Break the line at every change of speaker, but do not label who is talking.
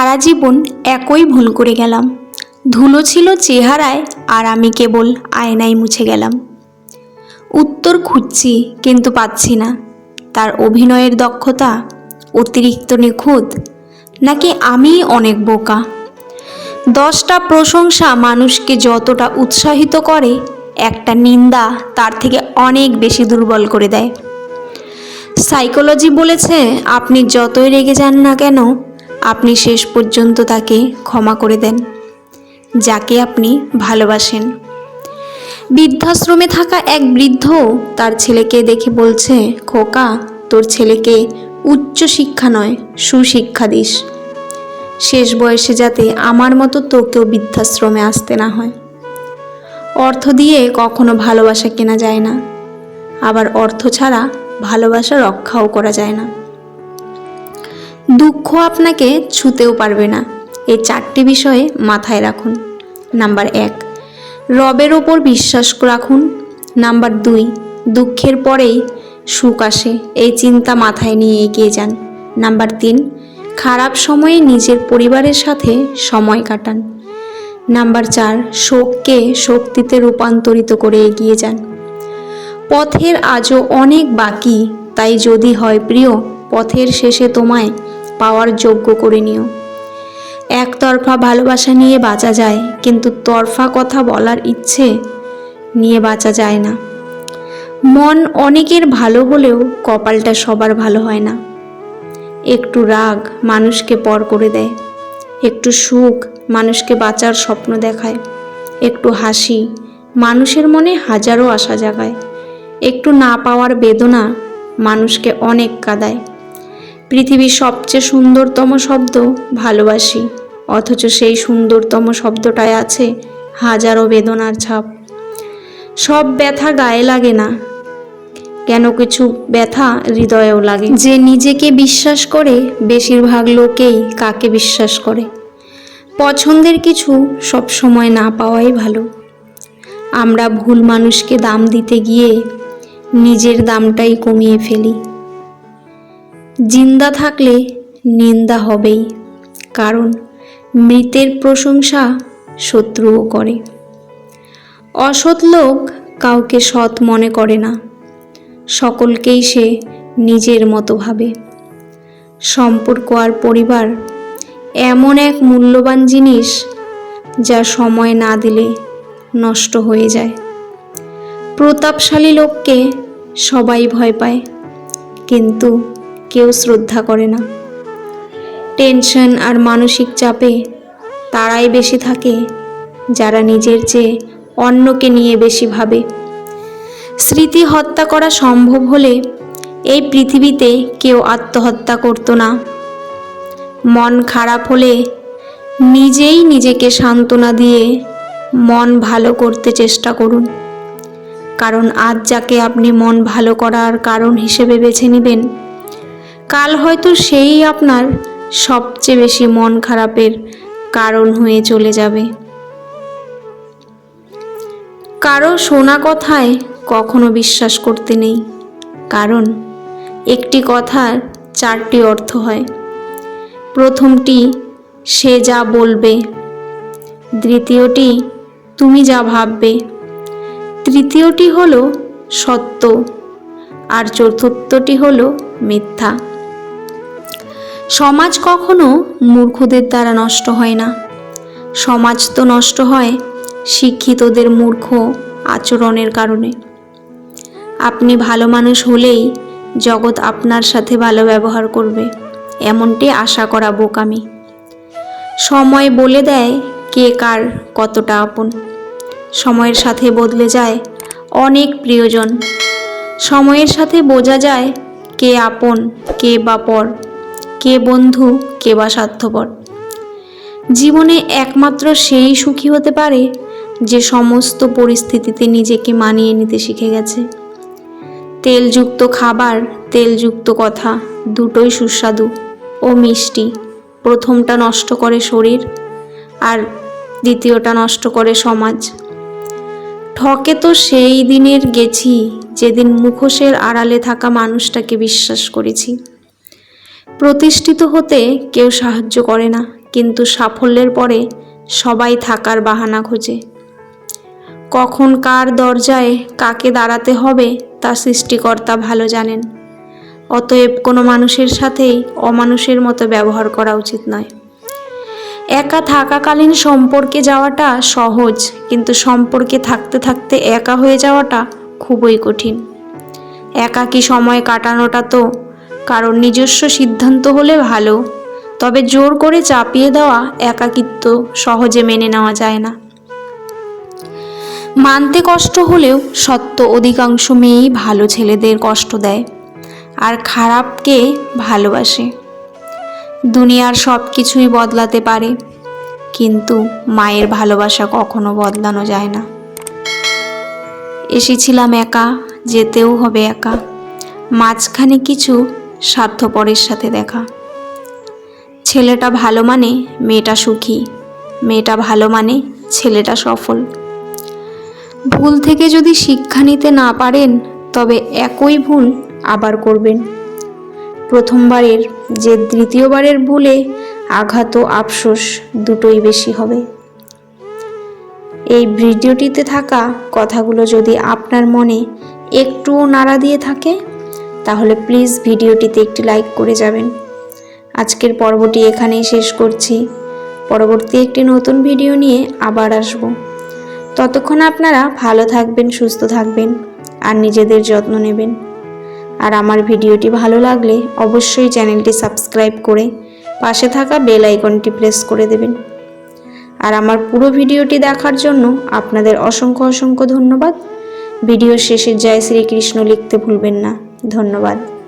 সারা জীবন একই ভুল করে গেলাম। ধুলো ছিল চেহারায় আর আমি কেবল আয়নায় মুছে গেলাম। উত্তর খুঁজছি কিন্তু পাচ্ছি না। তার অভিনয়ের দক্ষতা, অতিরিক্ত নিখুঁত, নাকি আমি অনেক বোকা? দশটা প্রশংসা মানুষকে যতটা উৎসাহিত করে, একটা নিন্দা তার থেকে অনেক বেশি দুর্বল করে দেয়। সাইকোলজি বলেছে, আপনি যতই রেগে যান না কেন আপনি শেষ পর্যন্ত তাকে ক্ষমা করে দেন, যাকে আপনি ভালোবাসেন। বৃদ্ধাশ্রমে থাকা এক বৃদ্ধ তার ছেলেকে দেখে বলছে, খোকা, তোর ছেলেকে উচ্চ শিক্ষা নয়, সুশিক্ষা দিস। শেষ বয়সে যাতে আমার মতো তোকেও বৃদ্ধাশ্রমে আসতে না হয়। অর্থ দিয়ে কখনো ভালোবাসা কেনা যায় না। আবার অর্থ ছাড়া ভালোবাসা রক্ষাও করা যায় না। দুঃখ আপনাকে ছুতেও পারবে না। এই চারটি বিষয়ে মাথায় রাখুন। নাম্বার এক, রবের ওপর বিশ্বাস রাখুন। নাম্বার দুই, দুঃখের পরেই সুখ আসে। এই চিন্তা মাথায় নিয়ে এগিয়ে যান। নাম্বার তিন, খারাপ সময়ে নিজের পরিবারের সাথে সময় কাটান। নাম্বার চার, শোককে শক্তিতে রূপান্তরিত করে এগিয়ে যান। পথের আজও অনেক বাকি, তাই যদি হয় প্রিয়, পথের শেষে তোমায় পাওয়ার যোগ্য করে নিও। একতরফা ভালোবাসা নিয়ে বাঁচা যায়, কিন্তু তরফা কথা বলার ইচ্ছে নিয়ে বাঁচা যায় না। মন অনেকের ভালো হলেও কপালটা সবার ভালো হয় না। একটু রাগ মানুষকে পর করে দেয়, একটু সুখ মানুষকে বাঁচার স্বপ্ন দেখায়, একটু হাসি মানুষের মনে হাজারো আশা জাগায়, একটু না পাওয়ার বেদনা মানুষকে অনেক কাঁদায়। পৃথিবীর সবচেয়ে সুন্দরতম শব্দ ভালোবাসি। অথচ সেই সুন্দরতম শব্দটায় আছে হাজারো বেদনার ছাপ। সব ব্যথা গায়ে লাগে না। কেন কিছু ব্যথা হৃদয়েও লাগে। যে নিজেকে বিশ্বাস করে, বেশিরভাগ লোকেই কাকে বিশ্বাস করে। পছন্দের কিছু সব সময় না পাওয়াই ভালো। আমরা ভুল মানুষকে দাম দিতে গিয়ে নিজের দামটাই কমিয়ে ফেলি। জিন্দা থাকলে নিন্দা হবেই, কারণ মৃতের প্রশংসা শত্রুও করে। অসৎ লোক কাউকে সৎ মনে করে না, সকলকেই সে নিজের মতো ভাবে। সম্পর্ক আর পরিবার এমন এক মূল্যবান জিনিস যা সময় না দিলে নষ্ট হয়ে যায়। প্রতাপশালী লোককে সবাই ভয় পায়, কিন্তু কেউ শ্রদ্ধা করে না। টেনশন আর মানসিক চাপে তারাই বেশি থাকে, যারা নিজের চেয়ে অন্যকে নিয়ে বেশি ভাবে। স্মৃতি হত্যা করা সম্ভব হলে এই পৃথিবীতে কেউ আত্মহত্যা করতো না। মন খারাপ হলে নিজেই নিজেকে সান্ত্বনা দিয়ে মন ভালো করতে চেষ্টা করুন। কারণ আজ যাকে আপনি মন ভালো করার কারণ হিসেবে বেছে নেবেন কাল হয়তো সেই আপনার সবচেয়ে বেশি মন খারাপের কারণ হয়ে চলে যাবে। কারও শোনা কথায় কখনো বিশ্বাস করতে নেই, কারণ একটি কথার চারটি অর্থ হয়। প্রথমটি, সে যা বলবে। দ্বিতীয়টি, তুমি যা ভাববে। তৃতীয়টি হলো সত্য। আর চতুর্থটি হলো মিথ্যা। সমাজ কখনো মূর্খদের দ্বারা নষ্ট হয় না। সমাজ তো নষ্ট হয় শিক্ষিতদের মূর্খ আচরণের কারণে। আপনি ভালো মানুষ হলেই জগৎ আপনার সাথে ভালো ব্যবহার করবে, এমনটি আশা করা বোকামি। সময় বলে দেয় কে কার কতটা আপন। সময়ের সাথে বদলে যায় অনেক প্রিয়জন। সময়ের সাথে বোঝা যায় কে আপন, কে বা পর। কে বন্ধু, কে বা স্বার্থপর? জীবনে একমাত্র সেই সুখী হতে পারে যে সমস্ত পরিস্থিতিতে নিজেকে মানিয়ে নিতে শিখে গেছে। তেলযুক্ত খাবার, তেলযুক্ত কথা, দুটোই সুস্বাদু ও মিষ্টি। প্রথমটা নষ্ট করে শরীর আর দ্বিতীয়টা নষ্ট করে সমাজ। ঠকে তো সেই দিনের গেছি, যেদিন মুখোশের আড়ালে থাকা মানুষটাকে বিশ্বাস করেছি। প্রতিষ্ঠিত হতে কেউ সাহায্য করে না, কিন্তু সাফল্যের পরে সবাই থাকার বাহানা খোঁজে। কখন কার দরজায় কাকে দাঁড়াতে হবে তা সৃষ্টিকর্তা ভালো জানেন। অতএব কোনো মানুষের সাথেই অমানুষের মতো ব্যবহার করা উচিত নয়। একা থাকাকালীন সম্পর্কে যাওয়াটা সহজ, কিন্তু সম্পর্কে থাকতে থাকতে একা হয়ে যাওয়াটা খুবই কঠিন। একাকী সময় কাটানোটা তো কারণ নিজস্ব সিদ্ধান্ত হলে ভালো। তবে জোর করে চাপিয়ে দেওয়া একাকিত্ব সহজে মেনে নেওয়া যায় না। মানতে কষ্ট হলেও সত্য অধিকাংশ মেয়েই ভালো ছেলেদের কষ্ট দেয় আর খারাপকে ভালোবাসে। দুনিয়ার সব কিছুই বদলাতে পারে, কিন্তু মায়ের ভালোবাসা কখনো বদলানো যায় না। এসেছিলাম একা, যেতেও হবে একা। মাঝখানে কিছু স্বার্থপরের সাথে দেখা। ছেলেটা ভালো মানে মেয়েটা সুখী, মেয়েটা ভালো মানে ছেলেটা সফল। ভুল থেকে যদি শিক্ষা নিতে না পারেন, তবে একই ভুল আবার করবেন। প্রথমবারের যে দ্বিতীয়বারের ভুলে আঘাত ও আফসোস দুটোই বেশি হবে। এই ভিডিওটিতে থাকা কথাগুলো যদি আপনার মনে একটুও নাড়া দিয়ে থাকে তাহলে প্লিজ ভিডিওটিতে একটি লাইক করে যাবেন। আজকের পর্বটি এখানেই শেষ করছি। পরবর্তী একটি নতুন ভিডিও নিয়ে আবার আসব। ততক্ষণ আপনারা ভালো থাকবেন, সুস্থ থাকবেন আর নিজেদের যত্ন নেবেন। আর আমার ভিডিওটি ভালো লাগলে অবশ্যই চ্যানেলটি সাবস্ক্রাইব করে পাশে থাকা বেল আইকনটি প্রেস করে দেবেন। আর আমার পুরো ভিডিওটি দেখার জন্য আপনাদের অসংখ্য অসংখ্য ধন্যবাদ। ভিডিও শেষে জয় শ্রীকৃষ্ণ লিখতে ভুলবেন না। ধন্যবাদ।